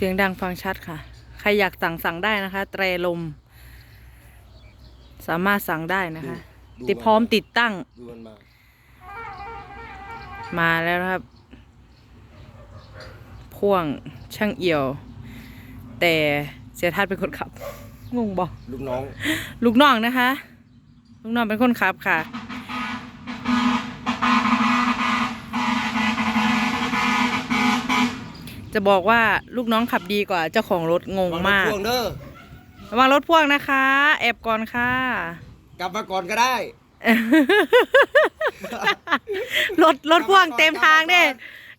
เสียงดังฟังชัดค่ะ ใครอยากสั่งสั่งได้นะคะ แตรลม สามารถสั่งได้นะคะ ดูติดพร้อมติดตั้งดูมันมามาแล้วนะครับ พ่วงช่างเอี่ยว แต่เสียทัศน์เป็นคนขับ งงบอกลูกน้อง ลูกน้องนะคะ ลูกน้องเป็นคนขับค่ะ จะบอกว่าลูกน้องขับดีกว่าเจ้าของรถงงมากวงเด้อระวังรถพ่วงนะคะ แอบก่อนค่ะ กลับมาก่อนก็ได้ รถรถพ่วงเต็มทางเด้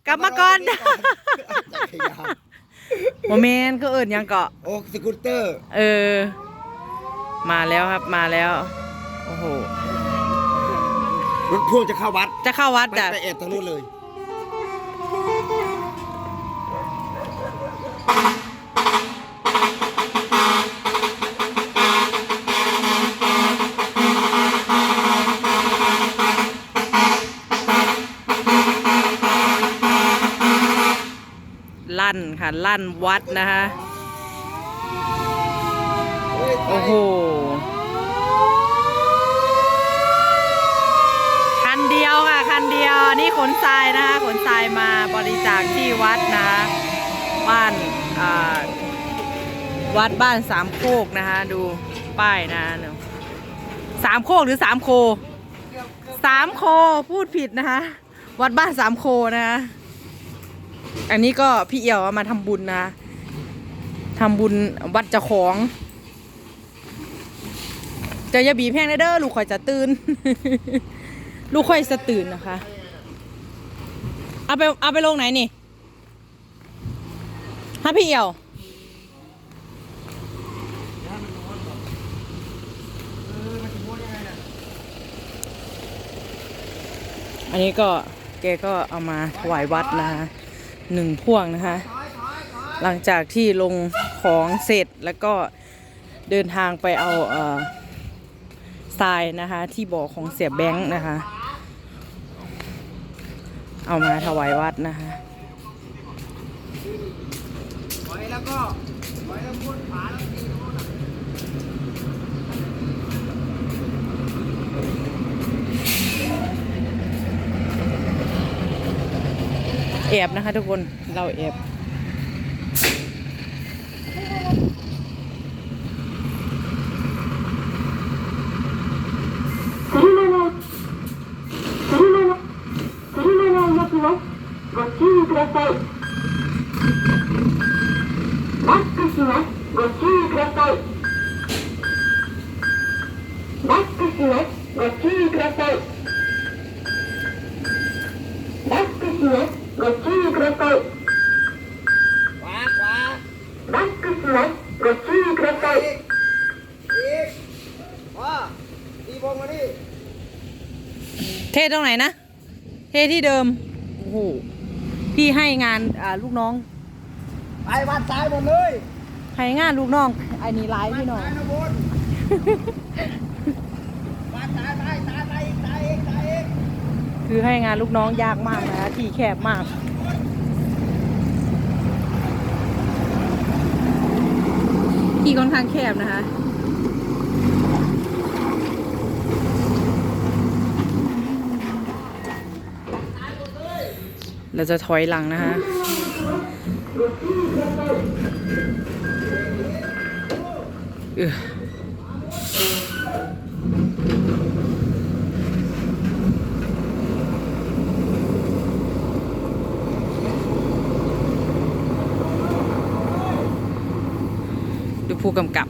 กลับมาก่อนจักรยานโมเมนก็เอิญยังเกาะโอ้สกูตเตอร์ เออ มาแล้วครับมาแล้ว โอ้โหรถพ่วงจะเข้าวัด จะเข้าวัดไปแบบไปแอบทางนู้นเลย ลั่นค่ะลั่นวัดนะคะโอ้โหคันเดียวค่ะคันเดียวนี่ขนทรายนะคะขนทรายมาบริจาคที่วัดนะบ้าน วัดบ้านสามโคกนะคะ ดูป้ายนะเนอะสามโคกหรือสามโคสามโคพูดผิดนะคะ วัดบ้านสามโคนะคะอันนี้ก็พี่เอี่ยวเอามาทำบุญนะทำบุญวัดเจ้าของเจะอย่าบีบแห้งนะเด้อลูกข่อยจะตื่น ลูกข่อยจะตื่นนะคะ เอาไปเอาไปลงไหนนี่ ฮะพี่เอี่ยว อันนี้ก็แกก็เอามาถวายวัดนะคะหนึ่งพ่วงนะคะ หลังจากที่ลงของเสร็จแล้วก็เดินทางไปเอาเอ่อทรายนะคะที่บ่อของเสียแบงค์นะคะ เอามาถวายวัดนะคะ แอบนะคะทุกคนเราแอบ しますご注意くださいバックしますご注意くださいバックしますご注意ください ขวาขวา バックしますご注意ください อีกพ่อตีวงมาดิ เทตรงไหนนะ เทที่เดิม โอ้โห พี่ให้งานอ่าลูกน้อง ไปวัดซ้ายหมดเลย ให้งานลูกน้องไอ้นี่ร้ายพี่น้องซ้ายนคือให้งานลูกน้องยากมากนะที่แคบมากที่ค่อนข้างแคบนะคะเราจะถอยหลังนะคะ ดูผู้กำกับ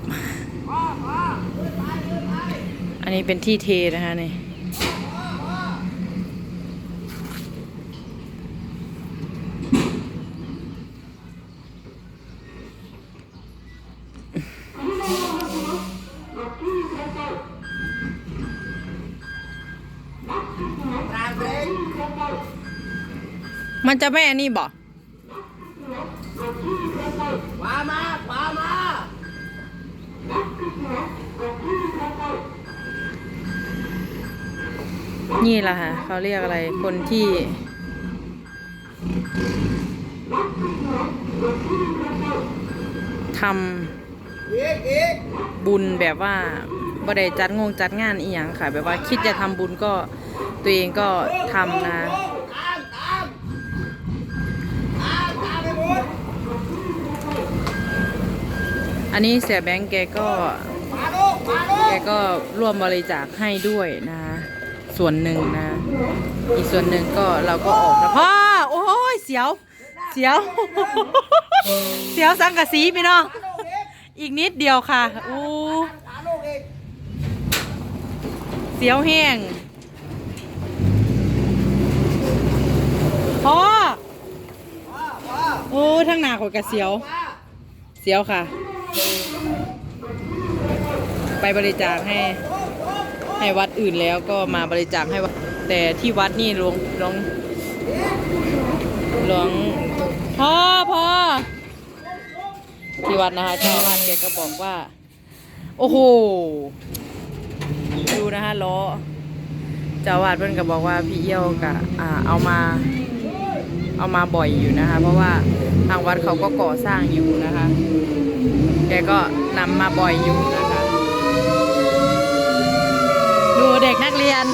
อันนี้เป็นที่เทนะคะนี่ ตามเบรก มันจะไม่อันนี้บอกขวามาขวามานี่แหละค่ะเขาเรียกอะไรคนที่ ทำบุญแบบว่าบ่ได้จัดงงจัดงานอีหยังค่ะ แบบว่าคิดจะทำบุญก็ตัวเองก็ทำนะ ตามตามตามตามไปหมด อันนี้เสียแบงค์แกก็แกก็ร่วมบริจาคให้ด้วยนะ ส่วนหนึ่งนะ อีกส่วนหนึ่งก็เราก็ออกนะพ่อโอ้ยเสียว เสียว เสียวสังกะสีพี่น้องมาลูกอีกนิดเดียวค่ะอู้เสียวแห้งพ่อโอ้ทั้งหนาข่อยกะเสียว เสียวค่ะ ไปบริจาคให้ให้วัดอื่นแล้วก็มาบริจาคให้วัดแต่ที่วัดนี่หลวงหลวงหลวงพ่อพ่อที่วัดนะคะเจ้าวาดแกก็บอกว่า โอ้โหดูนะคะล้อเจ้าวาดเพื่อนก็บอกว่าพี่เอี้ยวกะเอามา เอามาบ่อยอยู่นะคะ เพราะว่าทางวัดเขาก็ก่อสร้างอยู่นะคะ แกก็นำมาบ่อยอยู่นะคะ ดูเด็กนักเรียน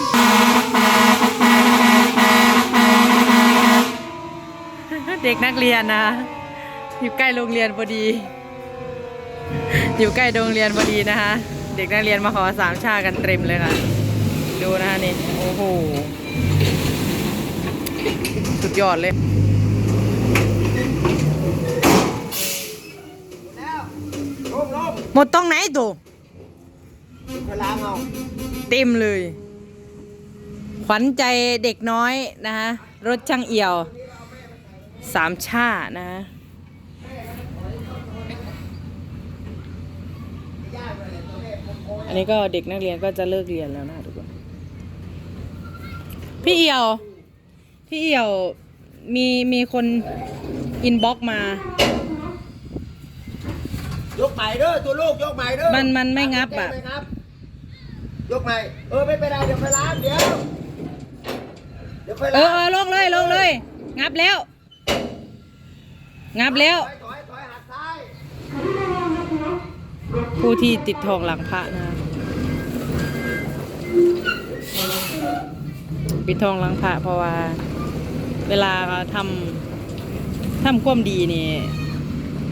เด็กนักเรียนนะ อยู่ใกล้โรงเรียนพอดี อยู่ใกล้โรงเรียนพอดีนะคะ เด็กนักเรียนมาขอสามชากันเต็มเลยค่ะ ดูนะคะนี่ โอ้โห สุดยอดเลยแล้วลงลงหมดตรงไหนตัวเวลาเอาเต็มเลย ขวัญใจเด็กน้อยนะคะรถช่างเอี่ยว สามชานะฮะอันนี้ก็เด็กนักเรียนก็จะเลิกเรียนแล้วนะทุกคน พี่เอี่ยว พี่เอี่ยวมีมีคนอินบ็อกมา ยกใหม่เด้อตัวลูกยกใหม่เด้อมันมันไม่งับอะไม่งับยกใหม่เออไม่เป็นไรเดี๋ยวไปล้างเดี๋ยวเดี๋ยวไปเอล้าองเออลงเลยลงเลย งับแล้ว งับแล้วถอยถอยถอยหักซ้ายผู้ที่ติดทองหลังพระนะปิดทองหลังพระเพราะว่า เวลาทำทำความดีนี่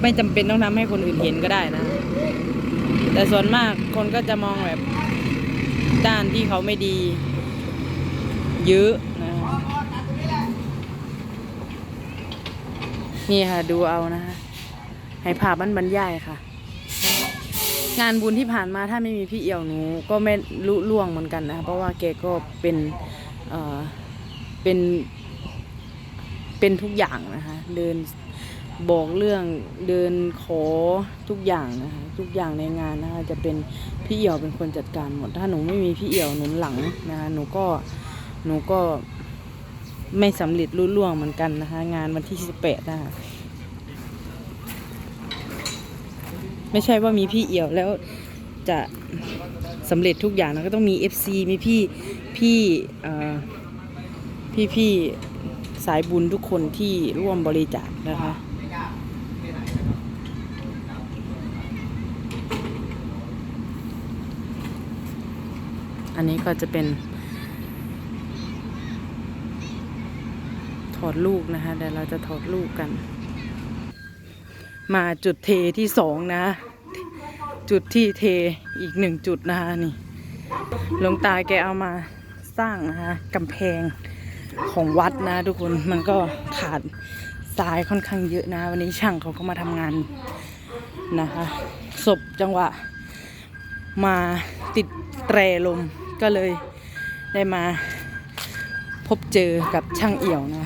ไม่จำเป็นต้องทำให้คนอื่นเห็นก็ได้นะ แต่ส่วนมากคนก็จะมองแบบด้านที่เขาไม่ดี เยอะนะนี่ค่ะดูเอานะคะให้ภาพมันบรรยายค่ะ งานบุญที่ผ่านมาถ้าไม่มีพี่เอี่ยวหนู ก็ไม่ลุล่วงเหมือนกันนะคะเพราะว่าแกก็เป็นเอ่อเป็น เป็นทุกอย่างนะคะ เดินบอกเรื่องเดินขอทุกอย่างนะคะทุกอย่างในงานนะคะจะเป็นพี่เอี่ยวเป็นคนจัดการหมดถ้าหนูไม่มีพี่เอี่ยวหนุนหลังนะคะหนูก็หนูก็ไม่สำเร็จลุล่วงเหมือนกันนะคะ งานวันที่18นะคะไม่ใช่ว่ามีพี่เอี่ยวแล้วจะสำเร็จทุกอย่างนะก็ต้องมี FC มีพี่พี่เอ่อพี่พี่ สายบุญทุกคนที่ร่วมบริจาคนะคะอันนี้ก็จะเป็น ถอดลูกนะคะเดี๋ยวเราจะถอดลูกกัน มาจุดเทที่สองนะ จุดที่เทอีกหนึ่งจุดนะคะนี่หลวงตาแกเอามาสร้างนะคะกำแพง ของวัดนะทุกคนมันก็ขาดทรายค่อนข้างเยอะนะ วันนี้ช่างเขาก็มาทำงานนะคะศพจังหวะ มาติดแตรลมก็เลยได้มาพบเจอกับช่างเอี่ยวนะ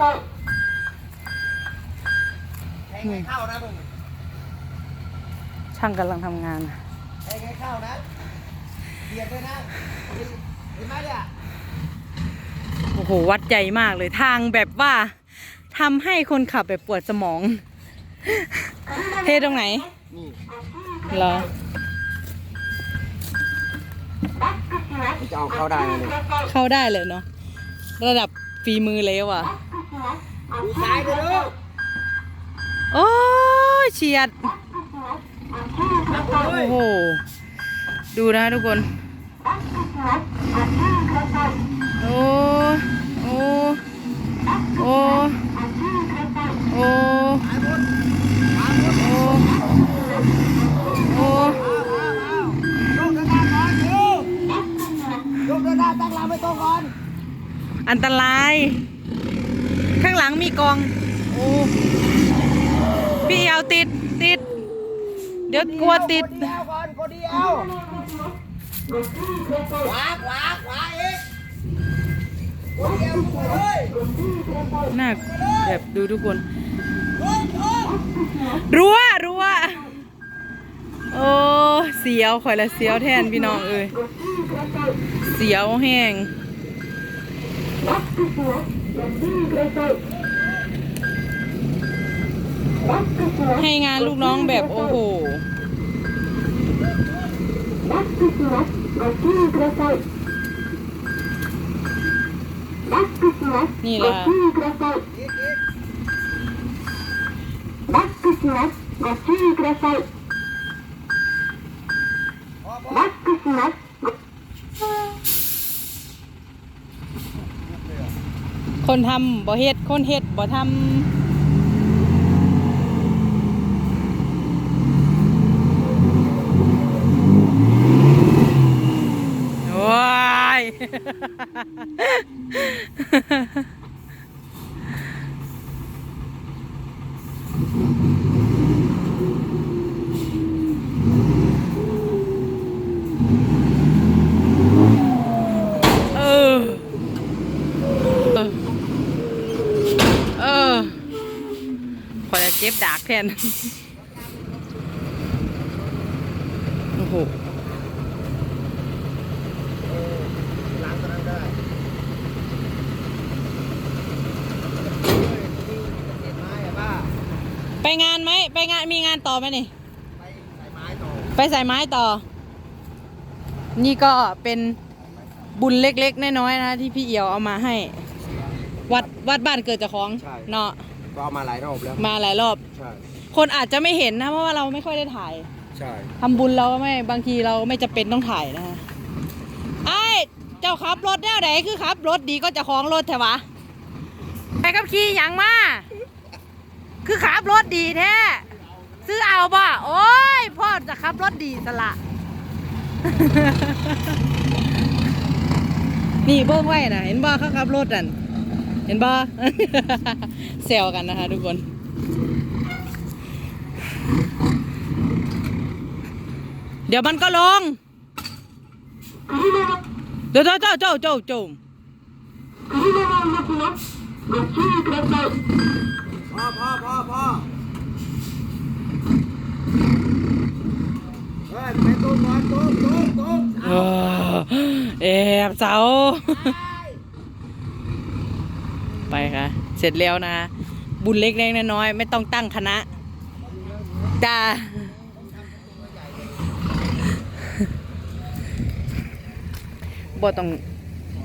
バッ นี่ข้านะมึงช่างกำลังทำงานไอ้ไงข้าวนะเดียดไปนะเห็นไหมเนี่ยโอ้โห วัดใจมากเลยทางแบบว่าทำให้คนขับแบบปวดสมอง เทตรงไหนเหรอจะเอาเข้าได้เลยเข้าได้เลยเนาะระดับฝีมือเลยว่ะซ้ายไยลูก โอ้ยเฉียด โอ้โห ดูนะทุกคน โอ้โอ้โอ้โอ้โอ้อันตราย ข้างหลังมีกอง โอ้ พี่เอาติดติด เดี๋ยวกลัวติดเนักาแบบดูทุกคนรัวรัวโอ้เสียวข่อยละเสียวแทนพี่น้องเอ้ยเสียวแห้ง ให้งานลูกน้องแบบโอ้โห バックしますご注意くださいバックしますนี่ ご ล่ะ 注意ください อีกอีก バックしますご注意ください พอพอ バックしますご คนทำบ่เฮ็ด คนเฮ็ดบ่ทำ เออเออเออขอจะเจ็บดากแทน โอ้โห ล้างตัวนั้นได้เศษไม้อะป้า ไปงานไหม ไป งานมีงานต่อไหมนี่ไปใส่ไม้ต่อไปใส่ไม้ต่อ นี่ก็เป็นบุญเล็กๆน้อยๆนะที่พี่เอียวเอามาให้ วัดวัดบ้านเกิดเจ้าของใช่ เนาะก็เอามาหลายรอบแล้ว มาหลายรอบ ใช่ คนอาจจะไม่เห็นนะเพราะว่าเราไม่ค่อยได้ถ่ายใช่ทำบุญเราก็ไม่บางทีเราไม่จะเป็นต้องถ่ายนะฮะไอ้ายเจ้าขับรถแนวไหนคือขับรถดีก็จะคล้องรถแถวะไปกับขี่หยังมา คือขับรถดีแท้ ซื้อเอาบ่โอ้ยพ่อจะขับรถดีสละนี่เบิ้งไว้นะเห็นบ่เขาขับรถนั่นเห็นบ่เซลกันนะคะทุกคนเดี๋ยวมันก็ลง เดี๋ยวเจ้าเจ้าเจ้าเจ้าจุ่มพอพอพออ เออแอบเสาไปค่ะ เสร็จแล้วนะ บุญเล็กๆน้อยๆไม่ต้องตั้งคณะจ้าบ่ต้อง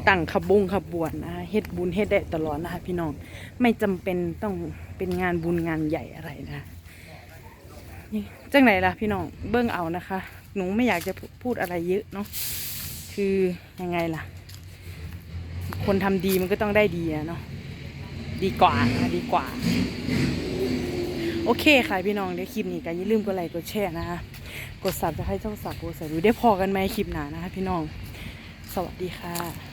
ตั้งขบุงขบวนนะคะเฮ็ดบุญเฮ็ดได้ตลอดนะคะพี่น้องไม่จำเป็นต้องเป็นงานบุญงานใหญ่อะไรนะนี่จังไหนล่ะพี่น้องเบิ่งเอานะคะ หนูไม่อยากจะพูดอะไรเยอะเนาะคือยังไงล่ะ คนทำดีมันก็ต้องได้ดีอะเนาะดีกว่าดีกว่า โอเคค่ะพี่น้องเดี๋ยวคลิปนี้ก็อย่าลืมกดไลค์กดแชร์นะคะกดสับจะให้ช่องสักโกสดูได้พอกันไหมคลิปหน้านะคะพี่น้อง สวัสดีค่ะ